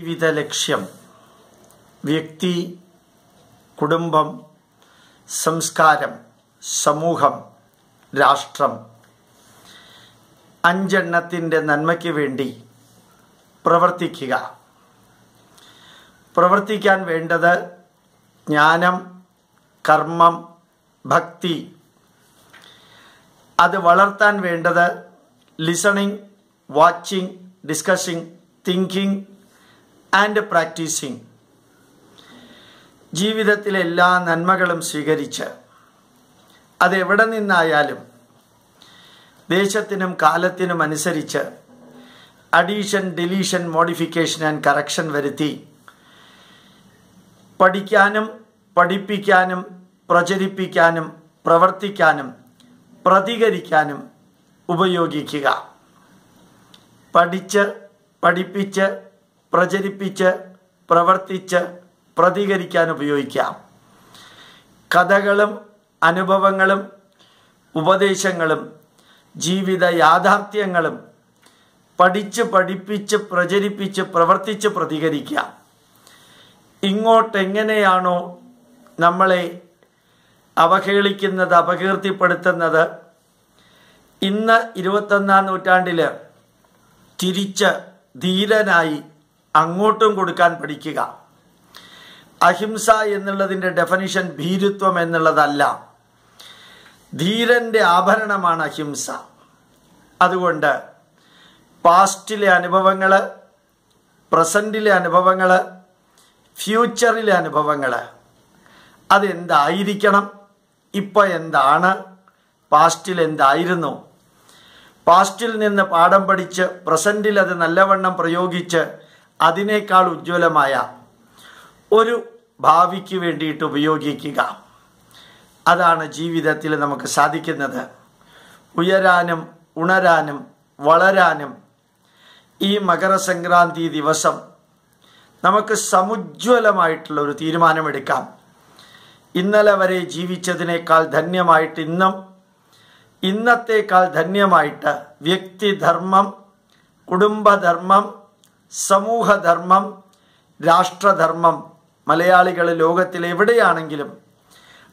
ജീവിത ലക്ഷ്യം വ്യക്തി കുടുംബം സംസ്കാരം സമൂഹം രാഷ്ട്രം. അഞ്ചെണ്ണത്തിന്റെ നന്മയ്ക്ക് വേണ്ടി പ്രവർത്തിക്കുക. പ്രവർത്തിക്കാൻ വേണ്ടത് ജ്ഞാനം കർമ്മം ഭക്തി. അത് വളർത്താൻ വേണ്ടത് listening watching discussing thinking and practising ജീവിതത്തിലെ എല്ലാ നന്മകളും സ്വീകരിച്ച് അതെവിടെ നിന്നായാലും ദേശത്തിനും കാലത്തിനും അനുസരിച്ച് addition deletion modification and correction വരുത്തി പഠിക്കാനും പഠിപ്പിക്കാനും പ്രചരിപ്പിക്കാനും പ്രവർത്തിക്കാനും പ്രതികരിക്കാനും ഉപയോഗിക്കുക. പഠിച്ച് പഠിപ്പിച്ച് പ്രചരിപ്പിച്ച് പ്രവർത്തിച്ച് പ്രതികരിക്കാൻ ഉപയോഗിക്കാം. കഥകളും അനുഭവങ്ങളും ഉപദേശങ്ങളും ജീവിത യാഥാർത്ഥ്യങ്ങളും പഠിച്ച് പഠിപ്പിച്ച് പ്രചരിപ്പിച്ച് പ്രവർത്തിച്ച് പ്രതികരിക്കാം. ഇങ്ങോട്ടെങ്ങനെയാണോ നമ്മളെ അവഹേളിക്കുന്നത് അപകീർത്തിപ്പെടുത്തുന്നത്? ഇന്ന് ഇരുപത്തൊന്നാം നൂറ്റാണ്ടിൽ തിരിച്ച് ധീരനായി അങ്ങോട്ടും കൊടുക്കാൻ പഠിക്കുക. അഹിംസ എന്നുള്ളതിന്റെ ഡെഫനിഷൻ ഭീരുത്വം എന്നുള്ളതല്ല. ധീരന്റെ ആഭരണമാണ് അഹിംസ. അതുകൊണ്ട് പാസ്റ്റിലെ അനുഭവങ്ങൾ പ്രസന്റിലെ അനുഭവങ്ങൾ ഫ്യൂച്ചറിലെ അനുഭവങ്ങൾ അതെന്തായിരിക്കണം? ഇപ്പോൾ എന്താണ്? പാസ്റ്റിൽ എന്തായിരുന്നു? പാസ്റ്റിൽ നിന്ന് പാഠം പഠിച്ച് പ്രസന്റിൽ അത് നല്ലവണ്ണം പ്രയോഗിച്ച് അതിനേക്കാൾ ഉജ്ജ്വലമായ ഒരു ഭാവിക്ക് വേണ്ടിയിട്ട് ഉപയോഗിക്കുക. അതാണ് ജീവിതത്തിൽ നമുക്ക് സാധിക്കുന്നത്. ഉയരാനും ഉണരാനും വളരാനും ഈ മകരസംക്രാന്തി ദിവസം നമുക്ക് സമുജ്വലമായിട്ടുള്ള ഒരു തീരുമാനമെടുക്കാം. ഇന്നലെ വരെ ജീവിച്ചതിനേക്കാൾ ധന്യമായിട്ട് ഇന്നും ഇന്നത്തേക്കാൾ ധന്യമായിട്ട് വ്യക്തിധർമ്മം കുടുംബധർമ്മം സമൂഹധർമ്മം രാഷ്ട്രധർമ്മം മലയാളികൾ ലോകത്തിൽ എവിടെയാണെങ്കിലും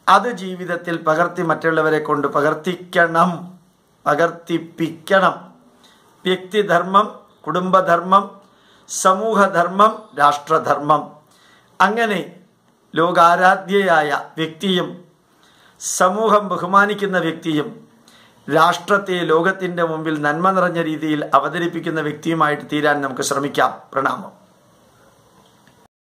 അത് ജീവിതത്തിൽ പകർത്തി മറ്റുള്ളവരെ കൊണ്ട് പകർത്തിക്കണം പകർത്തിപ്പിക്കണം. വ്യക്തിധർമ്മം കുടുംബധർമ്മം സമൂഹധർമ്മം രാഷ്ട്രധർമ്മം. അങ്ങനെ ലോകാരാധ്യയായ വ്യക്തിയും സമൂഹം ബഹുമാനിക്കുന്ന വ്യക്തിയും രാഷ്ട്രത്തെ ലോകത്തിന്റെ മുമ്പിൽ നന്മ നിറഞ്ഞ രീതിയിൽ അവതരിപ്പിക്കുന്ന വ്യക്തിയുമായിട്ട് തീരാൻ നമുക്ക് ശ്രമിക്കാം. പ്രണാമം.